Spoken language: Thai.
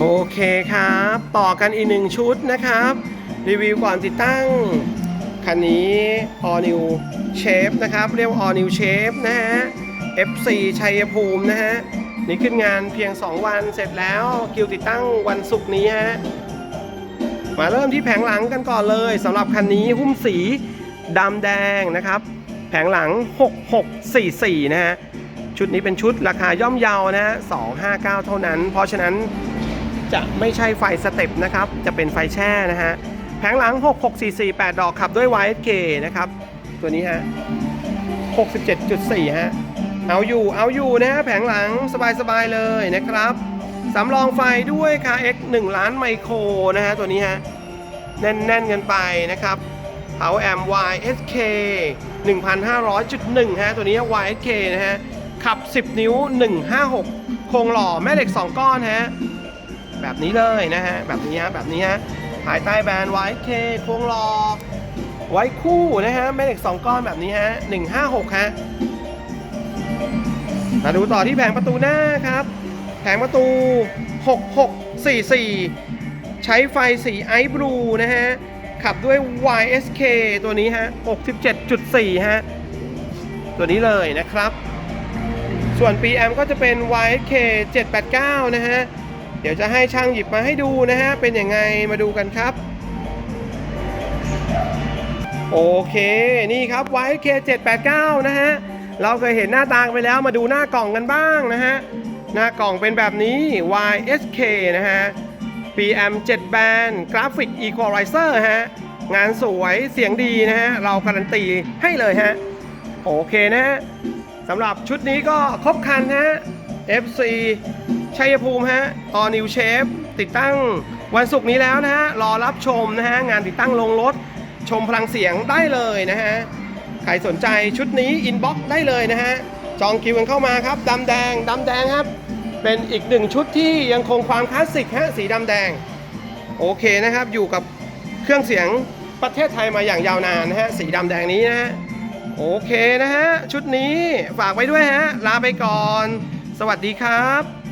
โอเคครับ ต่อกันอีกหนึ่งชุดนะครับ รีวิวก่อนติดตั้ง คันนี้ All New Shape นะครับ เรียกว่า All New Shape นะฮะ FC ชัยภูมินะฮะ นี่ขึ้นงานเพียง 2 วันเสร็จแล้วคิวติดตั้งวันศุกร์นี้ฮะ มาเริ่มที่แผงหลังกันก่อนเลยสำหรับคันนี้หุ้มสีดำแดงนะครับ แผงหลัง 6644 นะฮะ ชุดนี้เป็นชุดราคาย่อมเยานะฮะ 259 เท่านั้น เพราะฉะนั้น จะไม่ใช่ไฟสเต็ปนะครับ จะเป็นไฟแช่นะฮะ แผงหลัง 66448 ดอกขับด้วย YSK นะครับ ตัวนี้ฮะ 67.4 ฮะ เอาอยู่ เอาอยู่นะฮะ แผงหลังสบายๆเลยนะครับ สำรองไฟด้วย KX 1 ล้านไมโครนะฮะ ตัวนี้ฮะ แน่นๆกันไปนะครับ Power Amp YSK 1,500.1 ฮะ ตัวนี้ YSK นะฮะ ขับ 10 นิ้ว 156 โครงหล่อแม่เหล็ก 2 ก้อนฮะ แบบนี้เลยนะฮะ แบบนี้ฮะ แบบนี้ฮะ ภายใต้แบรนด์ YK โครงหล่อไว้คู่นะฮะแม่เหล็ก 2 ก้อนแบบนี้ฮะ 156 ฮะ มาดูต่อที่แผงประตูหน้าครับ แผงประตู 6644 ใช้ไฟสีไอซ์บลูนะฮะ ขับด้วย YSK ตัวนี้ฮะ 67.4 ฮะ ตัวนี้เลยนะครับ ส่วน PM ก็จะเป็น YSK 789 นะฮะ ดี๋ยวจะให้ช่างหยิบมาให้ดูนะฮะ เป็นยังไงมาดูกันครับ โอเค นี่ครับ YSK 789 นะฮะ เราเคยเห็นหน้าตาไปแล้วมาดูหน้ากล่องกันบ้างนะฮะ หน้ากล่องเป็นแบบนี้ YSK นะฮะ PM 7 Band Graphic Equalizer ฮะ งานสวยเสียงดีนะฮะ เราการันตีให้เลยฮะ โอเคนะฮะสำหรับชุดนี้ก็ครบครันฮะ FC ชัยภูมิฮะ All New Shape ติดตั้งวันศุกร์นี้แล้วนะฮะรอรับชมนะฮะงานติดตั้งลงรถชมพลังเสียงได้เลยนะฮะใครสนใจชุดนี้อินบ็อกซ์ได้เลยนะฮะจองคิวกันเข้ามาครับดำแดงดำแดงครับ เป็นอีกหนึ่งชุดที่ยังคงความคลาสสิกฮะสีดำแดง โอเคนะครับ อยู่กับเครื่องเสียงประเทศไทยมาอย่างยาวนานนะฮะสีดำแดงนี้นะฮะโอเคนะฮะชุดนี้ฝากไว้ด้วยฮะลาไปก่อน สวัสดีครับ